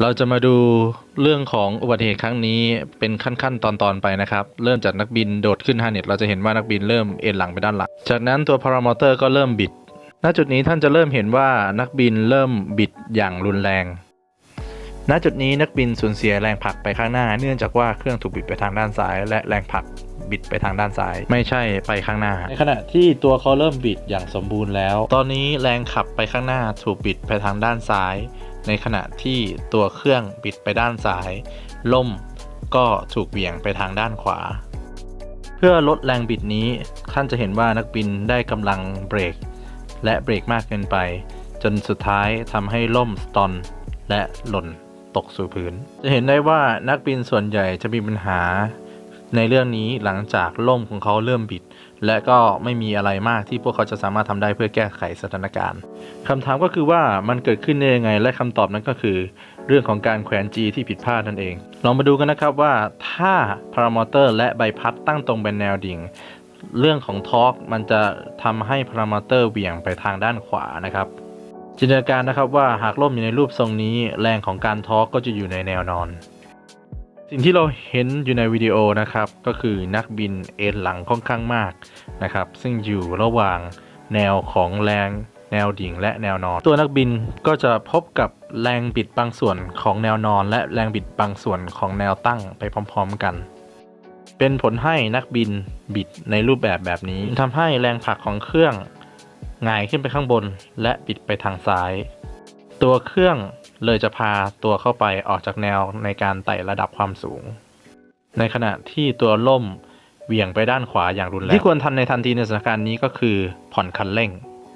เราจะมาดูเรื่องของอุบัติเหตุครั้งนี้เป็นขั้นๆ ตอนๆไปนะครับ เริ่มจากนักบินโดดขึ้นฮาร์เน็ตเราจะเห็นว่านักบินเริ่มเอ็นหลังไปด้านหลัง จากนั้นตัวพารามอเตอร์ก็เริ่มบิด ณ จุดนี้ท่านจะเริ่มเห็นว่านักบินเริ่มบิดอย่างรุนแรง ณ จุดนี้นักบินสูญเสียแรงผลักไปข้างหน้า เนื่องจากว่าเครื่องถูกบิดไปทางด้านซ้าย และแรงผลักบิดไปทางด้านซ้าย ไม่ใช่ไปข้างหน้า ในขณะที่ตัวเขาเริ่มบิดอย่างสมบูรณ์แล้ว ตอนนี้แรงขับไปข้างหน้าถูกบิดไปทางด้านซ้าย ในขณะที่ตัวเครื่องบิดไปด้านซ้าย ล่มก็ถูกเบี่ยงไปทางด้านขวา เพื่อลดแรงบิดนี้ท่านจะเห็นว่านักบินได้กำลังเบรก และเบรกมากเกินไป จนสุดท้ายทำให้ล่มสตอนและหล่นตกสู่พื้น จะเห็นได้ว่านักบินส่วนใหญ่จะมีปัญหา ในเรื่องนี้หลังจากล่มของเขาเริ่มบิด และก็ไม่มีอะไรมากที่พวกเขาจะสามารถทำได้เพื่อแก้ไขสถานการณ์คำถามก็คือว่ามันเกิดขึ้นได้ยังไง และคำตอบนั้นก็คือ เรื่องของการแขวน G ที่ผิดพลาดนั่นเอง ลองมาดูกันนะครับว่าถ้าพารามอเตอร์และใบพัดตั้งตรงเป็นแนวดิ่งเรื่องของทอร์กมันจะทำให้พารามอเตอร์เหวี่ยงไปทางด้านขวานะครับจินตนาการนะครับว่าหากล่มอยู่ในรูปทรงนี้ แรงของการทอร์กก็จะอยู่ในแนวนอน สิ่งที่เราเห็นอยู่ในวิดีโอนะครับ ก็คือนักบินเอ็นหลังค่อนข้างมากนะครับ ซึ่งอยู่ระหว่างแนวของแรงแนวดิ่งและแนวนอน ตัวนักบินก็จะพบกับแรงบิดบางส่วนของแนวนอน และแรงบิดบางส่วนของแนวตั้งไปพร้อม ๆกัน เป็นผลให้นักบินบิดในรูปแบบแบบนี้ทำให้แรงผลักของเครื่องหงายขึ้นไปข้างบน และบิดไปทางซ้าย ตัวเครื่อง เลยจะพาตัวเข้าไปออกจากแนวในการไต่ระดับความสูง ในขณะที่ตัวล่มเหวี่ยงไปด้านขวาอย่างรุนแรงที่ควรทำในทันทีในสถานการณ์นี้ก็คือผ่อนคันเร่ง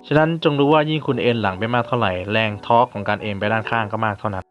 ฉะนั้นจงรู้ว่ายิ่งคุณเอ็นหลังไปมากเท่าไหร่แรงทอร์กของการเอ็นไปด้านข้างก็มากเท่านั้น